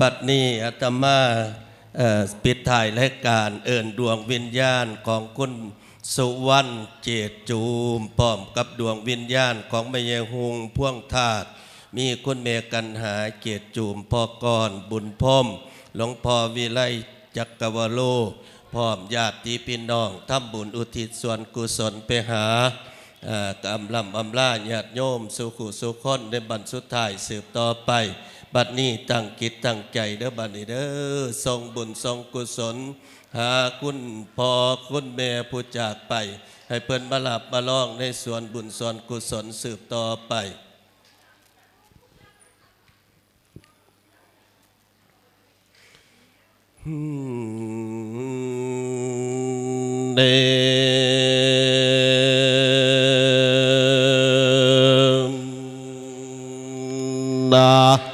บัดนี้อาตมาปิดถ่ายรายการเอิญดวงวิญญาณของคุณสุวรรณเจตจูมพร้อมกับดวงวิญญาณของแม่ยายฮุงพ่วงธาตุมีคุณเมกันหาเจตจูมพ่อกรบุญพมหลวงพ่อวิไลจักรวโลพร้อมญาติพี่น้องทำบุญอุทิศส่วนกุศลไปหาอ่ากำลำอำลาญาติโยมสุขุสุขคนในบันสุดท้ายสืบต่อไป บัดนี้ตั้งกิจตั้งใจเด้อบัดนี้เด้อทรงบุญทรงกุศล หาคุณพ่อคุณแม่ผู้จากไป ให้เพิ่นมาหลับมาล่องในส่วนบุญส่วนกุศลสืบต่อไปเดนา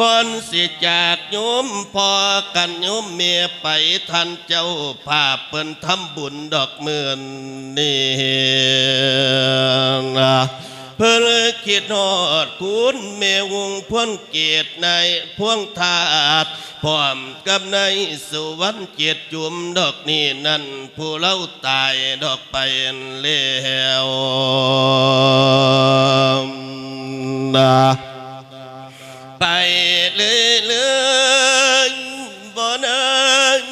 ก้นสิจากยุมนะก่อนสิจากโยมพอกันโยมเมียไปทันเจ้าภาพเปิ้นทำบุญดอกเมือนนี่นะเพื่อคิดฮอดคุณเมวงพ่วงเกียรติในพ่วงทาดพร้อมกับในสุวรรณเกียรติจุมดอกนี้นั่นผู้เล่าตายดอกไปแล้วนะ ไปเลยเลยบ่นั้น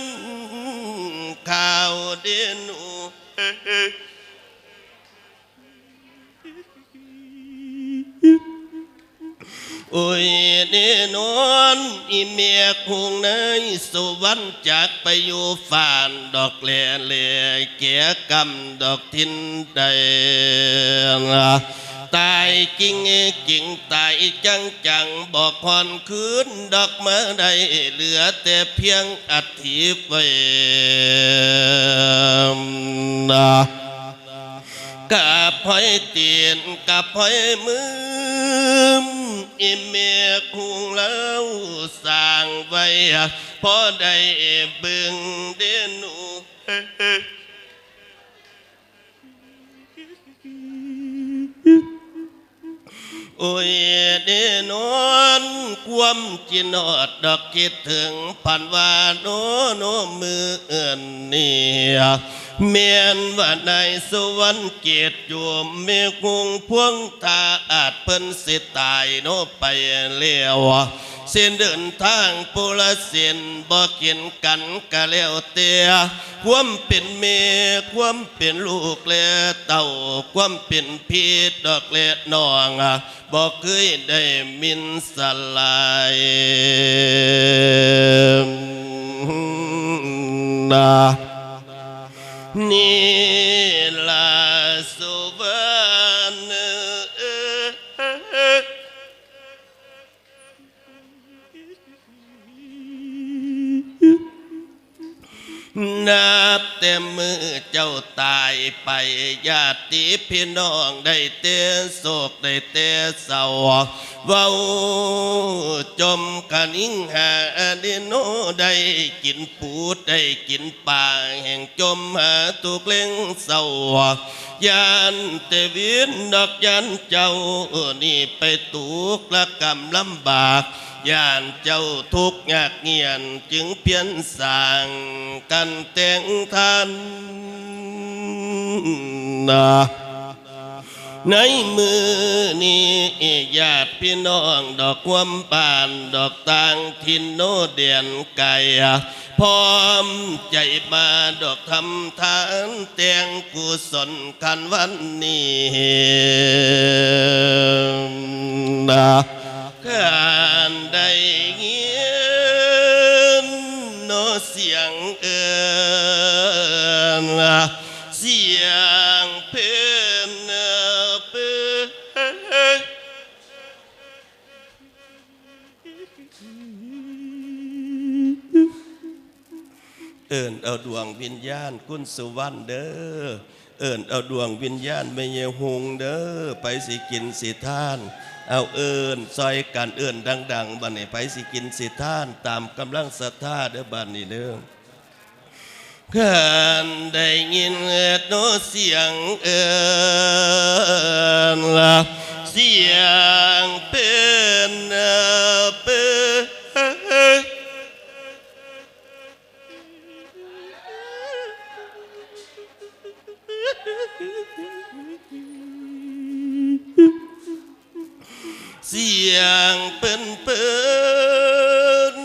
ข่าวเดียนูโอ้ยเนนอนอีเมียคงในสุวรรณจากไปอยู่ฝ่านดอกแหล่เล่เกียกำดอกทินใด ตายกิ่งกิ่งตายจังจังบอกคอนคืนดอกไม้ใดเหลือแต่เพียงอัฐิไว้นะกับหอยเตียนกับหอยมืออิเมคุงแล้วสร้างไว้พอได้เบึงเดนู โอ้ยเดนอนความจินอดดอกคิดถึงผ่านวาโนโนมือเอื่นเนี่ยเมียนว่าในสวรรค์เกียรติอยู่เมีกรุงพวงตาอาจเพิ่นสิตายโนไปเลี้ยว เส้นเดินทางปุระเส้นบ่กินกันกะแล้วเตียความเป็นเมียความเป็นลูกและเต่าความเป็นพี่ดอกและน้องบอกเคยได้มินสลายนะนี่ละสุ นับแต่มือเจ้าตายไปญาติพี่น้องได้เต้นโศกได้เตะเศร้าเว้าจมกันอิงหาดิโนได้กินปูดได้กินปลาแห่งจมหาตุกเล่งเศร้า ยานแต่เวียนดอกยันเจ้านี่ไปตุกละกรรมลำบากยานเจ้าทุกข์ยากเงียนจึงเพียนสร้างกันแต่งทันนะ ในมือนี้ญาติพี่น้องดอกควมปานดอกต่างทินโนเดียนไก่พร้อมใจมาดอกทำทานแต่งกุศลคันวันนี้นะการได้เงียนโนเสียงเอิน อิญเอาดวงวิญญาณคุณสุวรรณเด้อเอิญเอาดวงวิญญาณไม่เยหงเด้อไปสิกินสิท่าน เอาเอิญซอยกันเอิญดัง ๆบัดนี้ไปสิกินสิท่าน ตามกำลังศรัทธาเด้อบัดนี้เด้อขันได้ยินเอ็ดโนเสียงเอิญละเสียงเป็นเปิน เสียงเปิ้นเปิ้น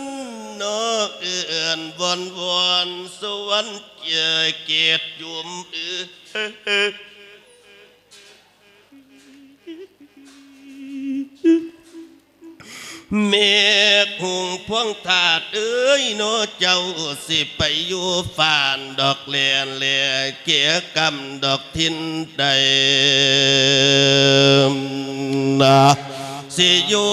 นอกเอื่อนวอนวอนสวรรค์เจอเกียรติยุมเอือเมฆหุงพวงถาดเอ้ยโนเจ้าสิไปอยู่ฝานดอกเลียนเลียเกียกำดอกทินใดนะ สิอยู่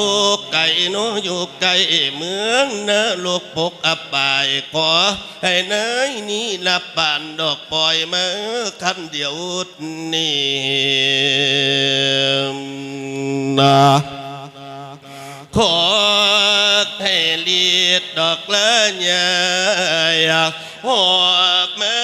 ไก่โนอยู่ไก่เมืองเนื้อลูกปกอับบายขอให้เนยนี้นับปานดอกปล่อยมาคันเดียวนี่นะขอให้เลียดดอกละใหญ่หอบแม่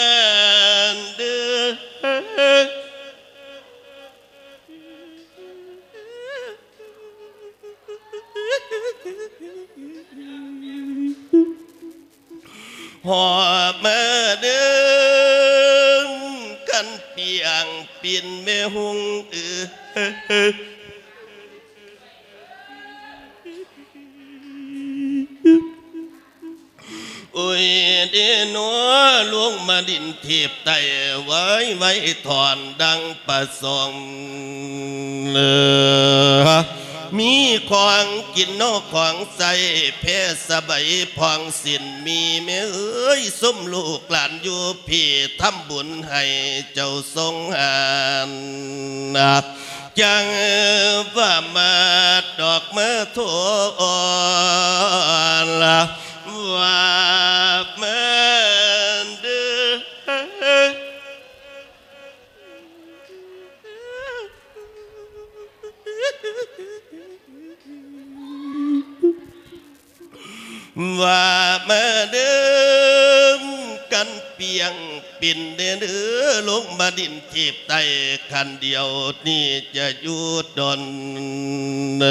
ลวงมาดินเทียบไตไว้ไว้ถอนดังประสงค์เอมีของกินนอกของใส่เพสบายพองสินมีแม่เอ้ยสมลูกหลานอยู่พี่ทำบุญให้เจ้าทรงหานนะจังว่ามาดอกมะโทอนละว่าแม่น ว่ามาเดิมกันเปียงปิ่นเดือลงมาดินทีบไตคันเดียวนี่จะยุดดนเน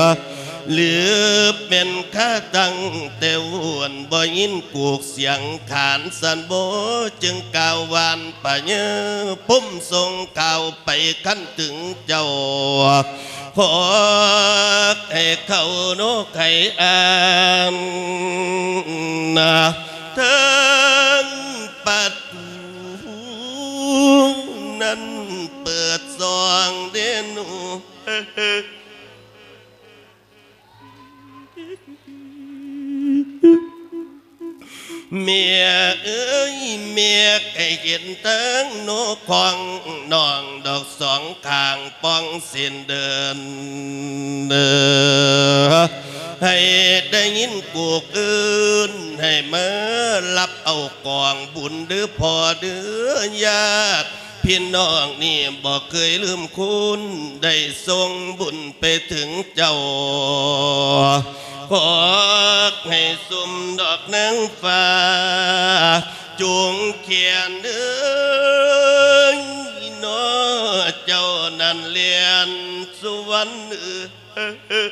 อหรือเป็นข้าตั้งแต่วนบ่ยินกูกเสียงขานสันโบจึงกล่าววานปะเยอพุ่มทรงข่าวไปขั้นถึงเจ้า ขอให้เขาโนไข่อานนาทั้งปัดนั้นเปิดซองเดนู เมียเอ้ยเมียไก่เห็นตั้งโนของนองดอกสองข้างป้องเสินเดินเดินให้ได้ยินกูกอื่น ให้มารับเอากองบุญเดือพอเดือญาติพี่น้องนี่บอกเคยลืมคุณ ได้ส่งบุญไปถึงเจ้า ขอให้สุมดอกนางฟ้าจงเขียนเด้อน้อเจ้านั่นเลียนสุวรรณเออ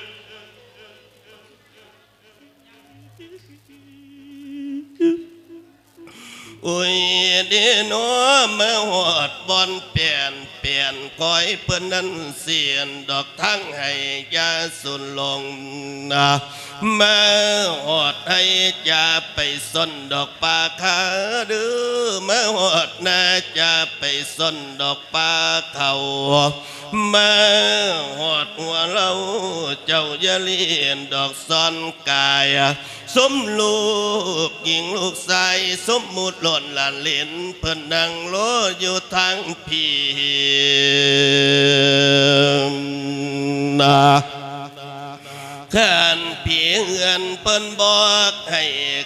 อุ้ยเดโนมาหอดบอนเปลี่ยนเปลี่ยนคอยเปิ้นนั้นเสียนดอกทั้งให้ยาสุนลงนะมาหอดให้จะไปส้นดอกปลาคาเดือเมาหอดน่าจะไปส้นดอกปลาเขา มาหอดหัวเราเจ้าอย่าเลียนดอกซ่อนกายสมลูกหญิงลูกชายสมมุดหล่นหลานเหลนเพิ่นดังโลอยู่ทางพี่นา ขขันผีเหือนเปิ้นบอกให้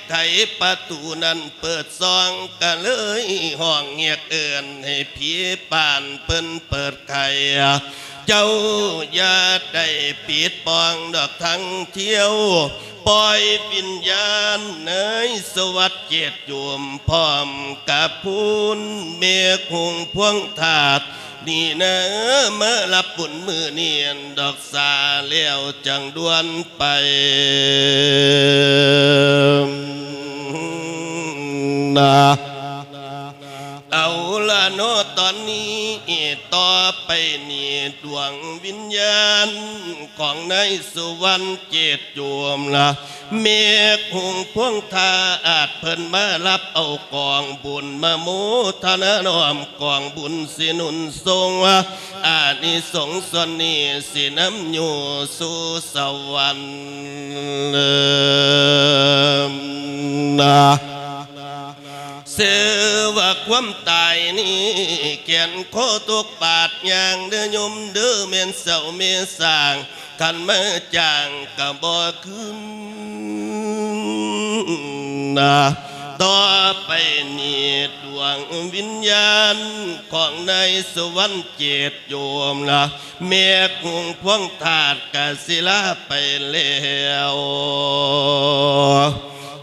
ไขประตูนั้นเปิดซองก็เลยห้องเงียกเอินให้ผีป่านเปิ้นเปิดไข่เจ้าอย่าได้ปิดปองดอกทั้งเที่ยวปล่อยวิญญาณเนยสวัสดิ์เจตโยมพร้อมกับพูนเมฆหงพวงถาดนี่นะเมื่อรั บุญมือเนียนดอกสาเลี้ยวจังดวนไปนะ เอาละโนตอนนี้ต่อไปนี่ดวงวิญญาณ ของนายสุวรรณเจตโยมละเมฆหงพวงทาอาจเพิ่นมารับเอากองบุญมาโมทนาน้อมกองบุญสินุนทรงอานิสงส์ส่วนนี้สิน้ำอยู่สู่สวรรค์นะ เสือว่าความตายนี่เกียนโคตกบาดยางเดือยมเดือเมียนเสาเมียสางกันมจางกะบ่ขึ้นนะต่อไปนี่ดวงวิญญาณของนายสวรรค์เจตโยมนะเมียคงพวงถาดกศิลาไปแล้ว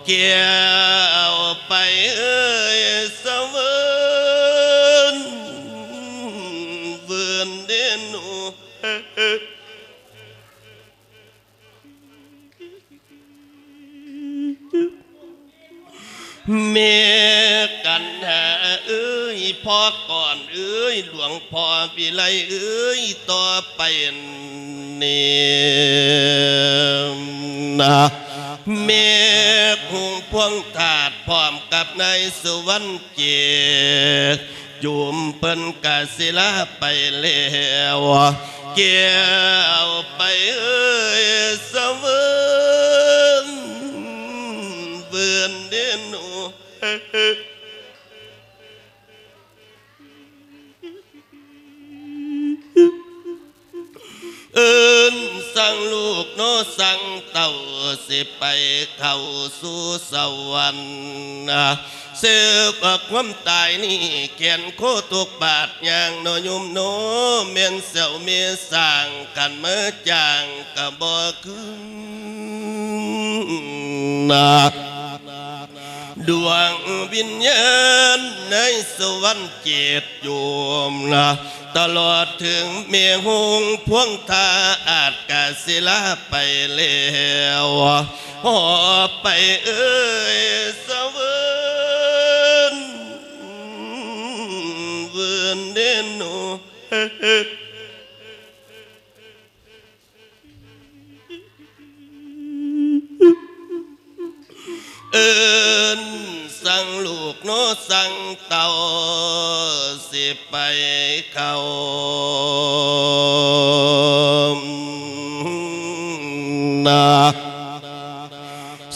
เกี่ยวไปเอ้ยสวรรค์เบือนเดนหนูเมกันหาเอ้ยพ่อก่อนเอ้ยหลวงพ่อวิไลเอ้ยต่อไปนี่นะเม กับนายสุวรรณเจตยุมเปิ้นกาศิลาไปแล้วเกี่ยวไปเอ้ยสวรรค์เบือนเดนหนูเอิน สั่งลูกโนสั่งเต่าสิไปเข้าสู่สวรรค์เสือกว่าความตายนี่เขียนโคตกบาทอย่างโนยุมโนเมียนเสี่ยวเมียสร้างกันเมื่อจางกะบ่ขึ้นนะดวงวิญญาณในสวรรค์เจตโยมนะ ตลอดถึงเมียหงพวงทาอาจกาศิลาไปแล้วหอบไปเอ้ยสวรรค์เวือนเดน สิไปเข้านา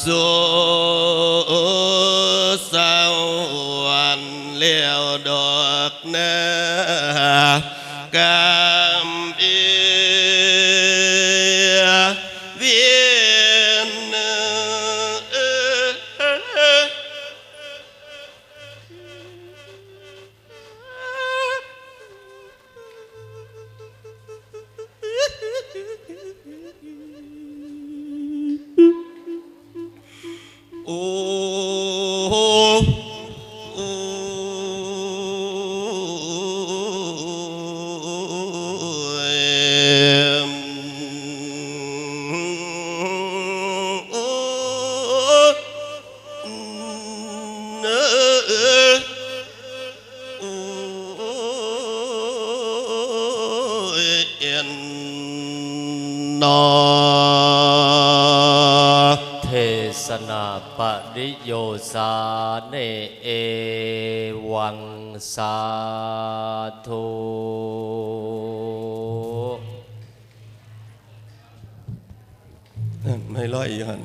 สู่ส โนาปริโยสาเนเอวังสาธุไม่ร้อยอีกหัน